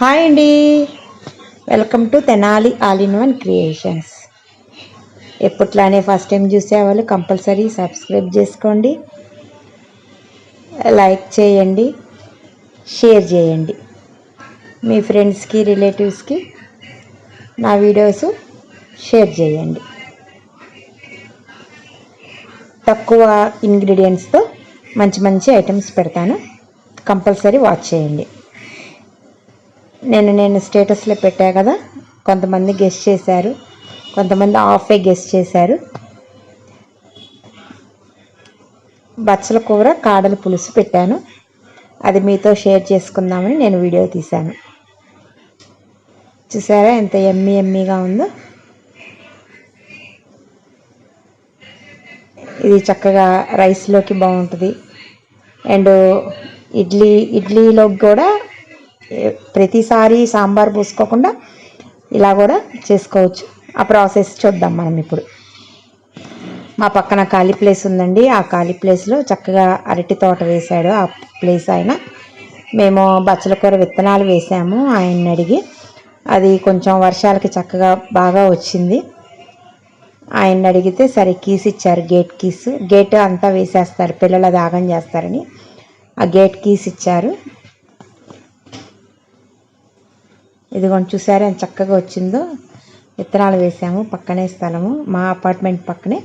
Hi అండి. Welcome to Tenali all in one creations ఎప్పట్లానే first time చూసే వాళ్ళు compulsory subscribe చేసుకోండి. లైక్ చేయండి. షేర్ చేయండి. మీ ఫ్రెండ్స్కి రిలేటివ్స్కి నా వీడియోస్ షేర్ చేయండి. తక్కువ ఇంగ్రీడియంట్స్తో మంచి మంచి ఐటమ్స్ పెడతాను. కంపల్సరీ వాచ్ చేయండి. నేను నేను స్టేటస్లో పెట్టా కదా కొంతమంది గెస్ట్ చేశారు కొంతమంది హాఫే గెస్ట్ చేశారు. బచ్చల కూర కాడల పులుసు పెట్టాను. అది మీతో షేర్ చేసుకుందామని నేను వీడియో తీశాను. చూసారా ఎంత ఎమ్మి ఎమ్మిగా ఉందో? ఇది చక్కగా రైస్లోకి బాగుంటుంది. అండ్ ఇడ్లీ ఇడ్లీలోకి కూడా ప్రతిసారి సాంబార్ పోసుకోకుండా ఇలా కూడా చేసుకోవచ్చు. ఆ ప్రాసెస్ చూద్దాం మనం ఇప్పుడు. మా పక్కన ఖాళీ ప్లేస్ ఉందండి. ఆ ఖాళీ ప్లేస్లో చక్కగా అరటి తోట వేశాడు. ఆ ప్లేస్ ఆయన. మేము బచ్చల కూర విత్తనాలు వేసాము. ఆయన్ని అడిగి అది కొంచెం వర్షాలకి చక్కగా బాగా వచ్చింది. ఆయన్ని అడిగితే సరే కీస్ ఇచ్చారు. Gate keys. గేట్ అంతా వేసేస్తారు. పిల్లలు అది ఆగం చేస్తారని. ఆ గేట్ కీస్ ఇచ్చారు. ఇదిగోండి చూసారా ఎంత చక్కగా వచ్చిందో? విత్తనాలు వేసాము పక్కనే స్థలము మా అపార్ట్మెంట్ పక్కనే.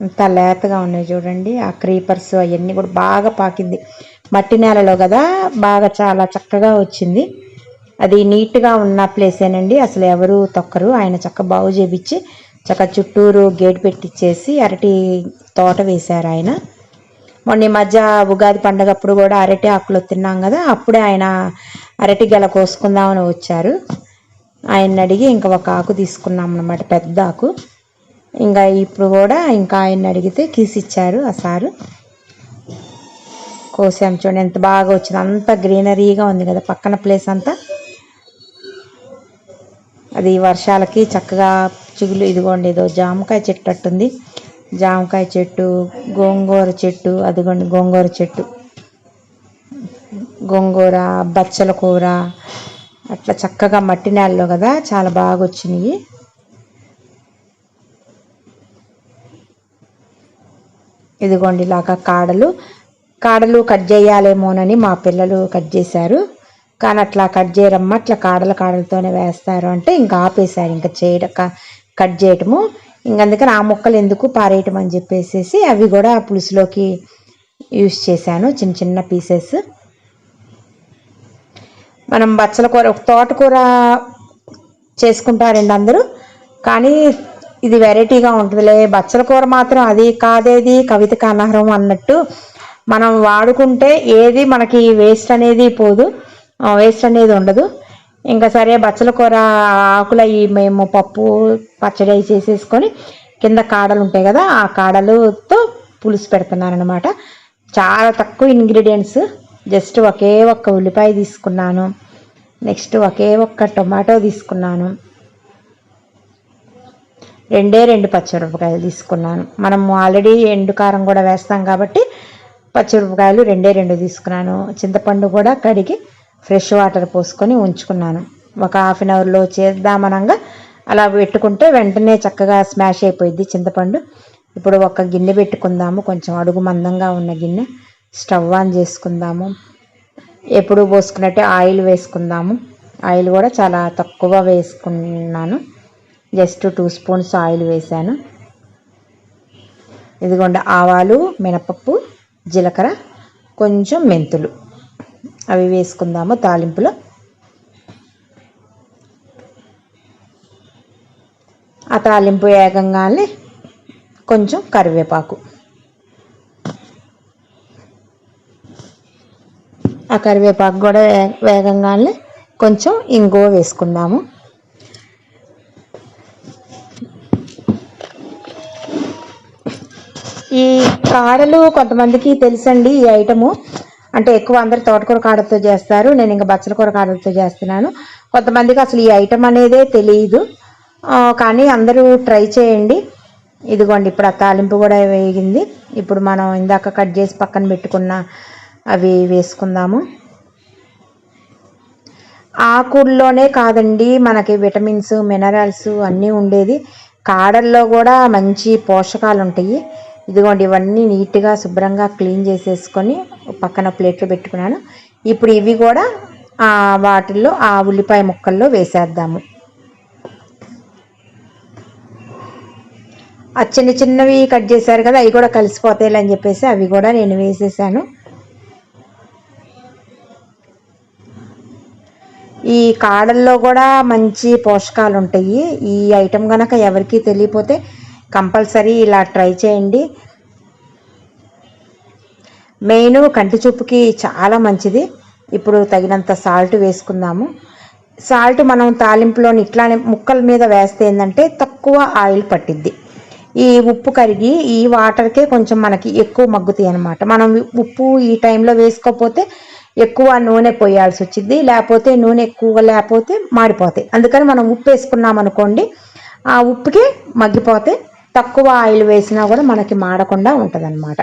ఇంత లేతగా ఉన్నాయి చూడండి ఆ క్రీపర్స్ అవన్నీ కూడా బాగా పాకింది. మట్టి నేలలో కదా బాగా చాలా చక్కగా వచ్చింది. అది నీట్గా ఉన్న ప్లేసేనండి అసలు ఎవరు తొక్కరు. ఆయన చక్క బాగు చేపించి చక్క చుట్టూరు గేట్ పెట్టించేసి అరటి తోట వేశారు ఆయన. మొన్న ఈ మధ్య ఉగాది పండగప్పుడు కూడా అరటి ఆకులు తిన్నాం కదా అప్పుడే ఆయన అరటి గెల కోసుకుందామని వచ్చారు. ఆయన్ని అడిగి ఇంకా ఒక ఆకు తీసుకున్నాం అనమాట పెద్ద ఆకు. ఇంకా ఇప్పుడు కూడా ఇంకా ఆయన్ని అడిగితే కీసిచ్చారు ఆ సారు. కోసాం చూడండి ఎంత బాగా వచ్చింది. అంత గ్రీనరీగా ఉంది కదా పక్కన ప్లేస్ అంతా. అది వర్షాలకి చక్కగా చిగులు ఇదిగోండి ఏదో జామకాయ చెట్టు అట్టుంది. జామకాయ చెట్టు గోంగూర చెట్టు అదిగోండి గోంగూర చెట్టు. గోంగూర బచ్చల కూర అట్లా చక్కగా మట్టి నేలలో కదా చాలా బాగా వచ్చినాయి. ఇదిగోండి ఇలాగా కాడలు. కాడలు కట్ చేయాలేమోనని మా పిల్లలు కట్ చేశారు. కానీ అట్లా కట్ చేయరమ్మా అట్లా కాడల కాడలతోనే వేస్తారు అంటే ఇంకా ఆపేశారు ఇంకా చేయడం కట్ చేయటము. ఇంకందుకని ఆ మొక్కలు ఎందుకు పారేయటం అని చెప్పేసి అవి కూడా పులుసులోకి యూస్ చేశాను చిన్న చిన్న పీసెస్. మనం బచ్చల కూర ఒక తోటకూర చేసుకుంటారండి అందరూ కానీ ఇది వెరైటీగా ఉంటుందిలే. బచ్చల కూర మాత్రం అది కాదేది కవితకు అనర్హం అన్నట్టు మనం వాడుకుంటే ఏది మనకి వేస్ట్ అనేది పోదు వేస్ట్ అనేది ఉండదు. ఇంకా సరే బచ్చల కూర ఆకుల మేము పప్పు పచ్చడి అవి చేసేసుకొని కింద కాడలు ఉంటాయి కదా ఆ కాడలతో పులుసు పెడుతున్నాను అనమాట చాలా తక్కువ ఇంగ్రీడియంట్స్ జస్ట్ ఒకే ఒక్క ఉల్లిపాయ తీసుకున్నాను. నెక్స్ట్ ఒకే ఒక్క టొమాటో తీసుకున్నాను. రెండే రెండు పచ్చిమిరపకాయలు తీసుకున్నాను. మనం ఆల్రెడీ ఎండు కారం కూడా వేస్తాం కాబట్టి పచ్చిమిరపకాయలు రెండే రెండు తీసుకున్నాను. చింతపండు కూడా కడిగి ఫ్రెష్ వాటర్ పోసుకొని ఉంచుకున్నాను. ఒక హాఫ్ అన్ అవర్లో చేద్దామనంగా అలా పెట్టుకుంటే వెంటనే చక్కగా స్మాష్ అయిపోయింది చింతపండు. ఇప్పుడు ఒక గిన్నె పెట్టుకుందాము. కొంచెం అడుగు మందంగా ఉన్న గిన్నె స్టవ్ ఆన్ చేసుకుందాము. ఎప్పుడు పోసుకున్నట్టే ఆయిల్ వేసుకుందాము. ఆయిల్ కూడా చాలా తక్కువ వేసుకున్నాను. జస్ట్ టూ స్పూన్స్ ఆయిల్ వేశాను. ఇదిగోండి ఆవాలు మినపప్పు జీలకర్ర కొంచెం మెంతులు. అవి వేసుకుందాము తాలింపులో. ఆ తాలింపు వేగంగానే కొంచెం కరివేపాకు. ఆ కరివేపాకు కూడా వేగంగానే కొంచెం ఇంగువ వేసుకుందాము. ఈ కాడలు కొంతమందికి తెలుసండి ఈ ఐటము. అంటే ఎక్కువ అందరు తోటకూర కాడలతో చేస్తారు. నేను ఇంకా బచ్చల కూర కాడలతో చేస్తున్నాను. కొంతమందికి అసలు ఈ ఐటమ్ అనేదే తెలియదు కానీ అందరూ ట్రై చేయండి. ఇదిగోండి ఇప్పుడు ఆ తాలింపు కూడా వేగింది. ఇప్పుడు మనం ఇందాక కట్ చేసి పక్కన పెట్టుకున్న అవి వేసుకుందాము. ఆకుల్లోనే కాదండి మనకి విటమిన్స్ మినరల్స్ అన్నీ ఉండేది. కాడల్లో కూడా మంచి పోషకాలు ఉంటాయి ఇదిగోండి ఇవన్నీ నీట్గా శుభ్రంగా క్లీన్ చేసేసుకొని పక్కన ప్లేట్లో పెట్టుకున్నాను. ఇప్పుడు ఇవి కూడా ఆ వాటిల్లో ఆ ఉల్లిపాయ ముక్కల్లో వేసేద్దాము. ఆ చిన్న చిన్నవి కట్ చేశారు కదా అవి కూడా కలిసిపోతాయి అని చెప్పేసి అవి కూడా నేను వేసేసాను. ఈ కాడల్లో కూడా మంచి పోషకాలు ఉంటాయి ఈ ఐటెం కనుక ఎవరికీ తెలియపోతే కంపల్సరీ ఇలా ట్రై చేయండి. మెయిన్ కంటి చూపుకి చాలా మంచిది. ఇప్పుడు తగినంత సాల్ట్ వేసుకుందాము. సాల్ట్ మనం తాలింపులోని ఇట్లానే ముక్కల మీద వేస్తే ఏంటంటే తక్కువ ఆయిల్ పట్టిద్ది. ఈ ఉప్పు కరిగి ఈ వాటర్కే కొంచెం మనకి ఎక్కువ మగ్గుతాయి అనమాట మనం ఉప్పు ఈ టైంలో వేసుకోకపోతే ఎక్కువ నూనె పోయాల్సి వచ్చింది లేకపోతే నూనె ఎక్కువ లేకపోతే మాడిపోతాయి. అందుకని మనం ఉప్పు వేసుకున్నాం అనుకోండి ఆ ఉప్పుకి మగ్గిపోతే తక్కువ ఆయిల్ వేసినా కూడా మనకి మాడకుండా ఉంటుంది అన్నమాట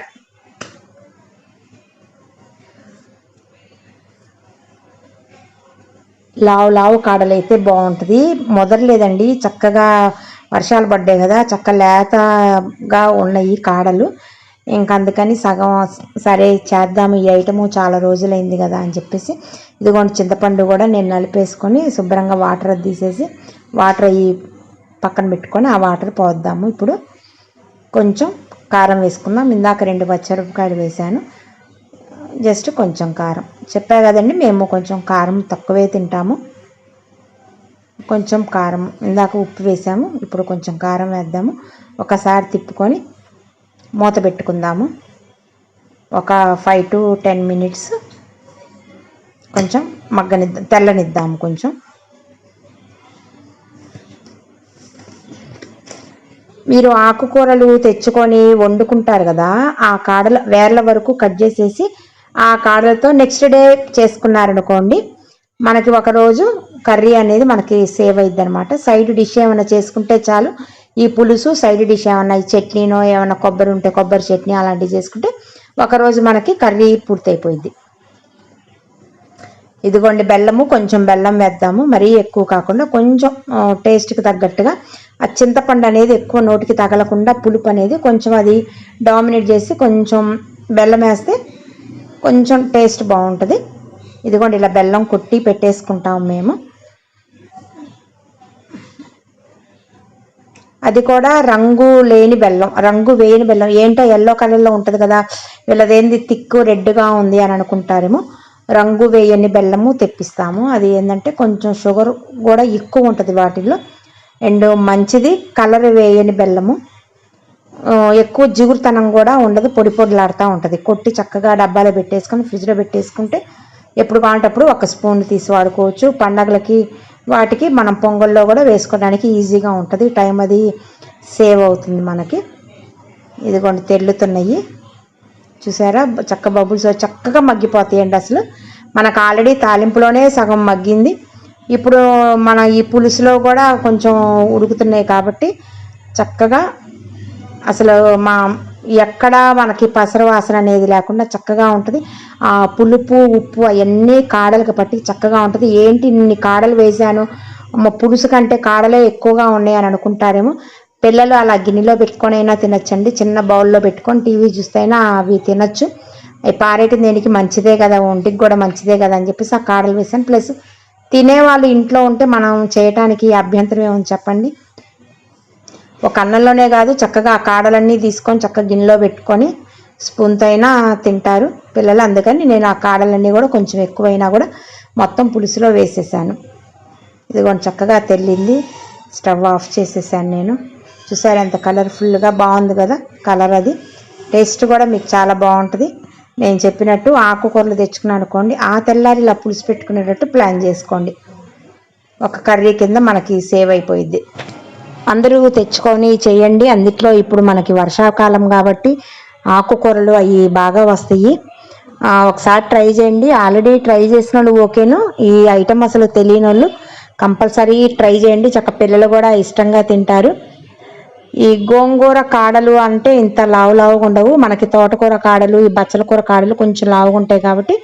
లావు లావు కాడలు అయితే బాగుంటుంది మొదలలేదండి చక్కగా వర్షాలు పడ్డాయి కదా చక్క లేతగా ఉన్నాయి కాడలు. ఇంక అందుకని సగం సరే చేద్దాము ఈ ఐటము చాలా రోజులైంది కదా అని చెప్పేసి ఇదిగోండి చింతపండు కూడా నేను నలిపేసుకొని శుభ్రంగా వాటర్ తీసేసి వాటర్ ఈ పక్కన పెట్టుకొని ఆ వాటర్ పోద్దాము. ఇప్పుడు కొంచెం కారం వేసుకుందాం. ఇందాక రెండు పచ్చిమిరపకాయలు వేసాను. జస్ట్ కొంచెం కారం. చెప్పా కదండి మేము కొంచెం కారం తక్కువే తింటాము. కొంచెం కారం. ఇందాక ఉప్పు వేసాము. ఇప్పుడు కొంచెం కారం వేద్దాము. ఒకసారి తిప్పుకొని మూత పెట్టుకుందాము. ఒక ఫైవ్ టు టెన్ మినిట్స్ కొంచెం మగ్గనిద్దాం తెల్లనిద్దాము కొంచెం. మీరు ఆకుకూరలు తెచ్చుకొని వండుకుంటారు కదా ఆ కాడల వేర్ల వరకు కట్ చేసేసి ఆ కాడలతో నెక్స్ట్ డే చేసుకున్నారనుకోండి మనకి ఒకరోజు కర్రీ అనేది మనకి సేవ్ అయింది అనమాట సైడ్ డిష్ ఏమైనా చేసుకుంటే చాలు ఈ పులుసు సైడ్ డిష్ ఏమైనా ఈ చట్నీనో ఏమైనా కొబ్బరి ఉంటే కొబ్బరి చట్నీ అలాంటివి చేసుకుంటే ఒకరోజు మనకి కర్రీ పూర్తయిపోయింది ఇదిగోండి బెల్లము కొంచెం బెల్లం వేద్దాము. మరీ ఎక్కువ కాకుండా కొంచెం టేస్ట్కి తగ్గట్టుగా ఆ చింతపండు అనేది ఎక్కువ నోటికి తగలకుండా పులుపు అనేది కొంచెం అది డామినేట్ చేసి కొంచెం బెల్లం వేస్తే కొంచెం టేస్ట్ బాగుంటుంది. ఇదిగోండి ఇలా బెల్లం కొట్టి పెట్టేసుకుంటాం మేము. అది కూడా రంగు లేని బెల్లం రంగు వేయని బెల్లం. ఏంటో ఎల్లో కలర్లో ఉంటుంది కదా వీళ్ళదేంది తిక్కు రెడ్గా ఉంది అని అనుకుంటారేమో. రంగు వేయని బెల్లము తెప్పిస్తాము. అది ఏంటంటే కొంచెం షుగర్ కూడా ఎక్కువ ఉంటుంది వాటిల్లో. అండ్ మంచిది కలర్ వేయని బెల్లము. ఎక్కువ జిగురుతనం కూడా ఉండదు పొడి పొడిలాడుతూ ఉంటుంది. కొట్టి చక్కగా డబ్బాలో పెట్టేసుకొని ఫ్రిడ్జ్లో పెట్టేసుకుంటే ఎప్పుడు కావాలంటప్పుడు ఒక స్పూన్ తీసి వాడుకోవచ్చు. పండగలకి వాటికి మనం పొంగల్లో కూడా వేసుకోవడానికి ఈజీగా ఉంటుంది. టైం అది సేవ్ అవుతుంది మనకి. ఇదిగోండి తెల్లుతున్నాయి. చూసారా? చక్క బబుల్స్ చక్కగా మగ్గిపోతాయండి అసలు. మనకు ఆల్రెడీ తాలింపులోనే సగం మగ్గింది. ఇప్పుడు మన ఈ పులుసులో కూడా కొంచెం ఉడుకుతున్నాయి కాబట్టి చక్కగా అసలు మా ఎక్కడ మనకి పసర వాసన అనేది లేకుండా చక్కగా ఉంటుంది. ఆ పులుపు ఉప్పు అవన్నీ కాడలకు పట్టి చక్కగా ఉంటుంది. ఏంటి ఇన్ని కాడలు వేశాను? మా పులుసు కంటే కాడలే ఎక్కువగా ఉన్నాయి అని అనుకుంటారేమో. పిల్లలు అలా గిన్నెలో పెట్టుకొని అయినా తినచ్చండి. చిన్న బౌల్లో పెట్టుకొని టీవీ చూస్తైనా అవి తినచ్చు. అవి పారేటి దేనికి? మంచిదే కదా. ఒంటికి కూడా మంచిదే కదా అని చెప్పేసి ఆ కాడలు వేసాను ప్లస్ తినేవాళ్ళు ఇంట్లో ఉంటే మనం చేయటానికి అభ్యంతరం ఏమని చెప్పండి? ఒక అన్నంలోనే కాదు చక్కగా ఆ కాడలన్నీ తీసుకొని చక్కగా గిన్నెలో పెట్టుకొని స్పూన్తో అయినా తింటారు పిల్లలు. అందుకని నేను ఆ కాడలన్నీ కూడా కొంచెం ఎక్కువైనా కూడా మొత్తం పులుసులో వేసేసాను. ఇదిగోండి చక్కగా తెల్లింది. స్టవ్ ఆఫ్ చేసేసాను నేను. చూసారు ఎంత కలర్ఫుల్గా బాగుంది కదా కలర్ అది. టేస్ట్ కూడా మీకు చాలా బాగుంటుంది. నేను చెప్పినట్టు ఆకుకూరలు తెచ్చుకున్నాను అనుకోండి ఆ తెల్లారి ఇలా పులుసు పెట్టుకునేటట్టు ప్లాన్ చేసుకోండి. ఒక కర్రీ కింద మనకి సేవ్ అయిపోయిద్ది. అందరూ తెచ్చుకొని చేయండి. అందుట్లో ఇప్పుడు మనకి వర్షాకాలం కాబట్టి ఆకుకూరలు అవి బాగా వస్తాయి. ఒకసారి ట్రై చేయండి. ఆల్రెడీ ట్రై చేసిన వాళ్ళు ఓకేను. ఈ ఐటమ్ అసలు తెలియని వాళ్ళు కంపల్సరీ ట్రై చేయండి. చక్క పిల్లలు కూడా ఇష్టంగా తింటారు. ఈ గోంగూర కాడలు అంటే ఇంత లావు లావుగా ఉండవు. మనకి తోటకూర కాడలు ఈ బచ్చల కూర కాడలు కొంచెం లావుగా ఉంటాయి కాబట్టి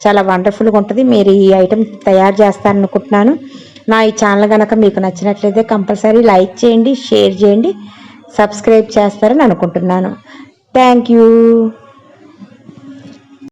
చాలా వండర్ఫుల్గా ఉంటుంది. మీరు ఈ ఐటెం తయారు చేస్తారనుకుంటున్నాను. నా ఈ ఛానల్ కనుక మీకు నచ్చినట్లయితే కంపల్సరీ లైక్ చేయండి షేర్ చేయండి సబ్స్క్రైబ్ చేస్తారని అనుకుంటున్నాను. Thank you.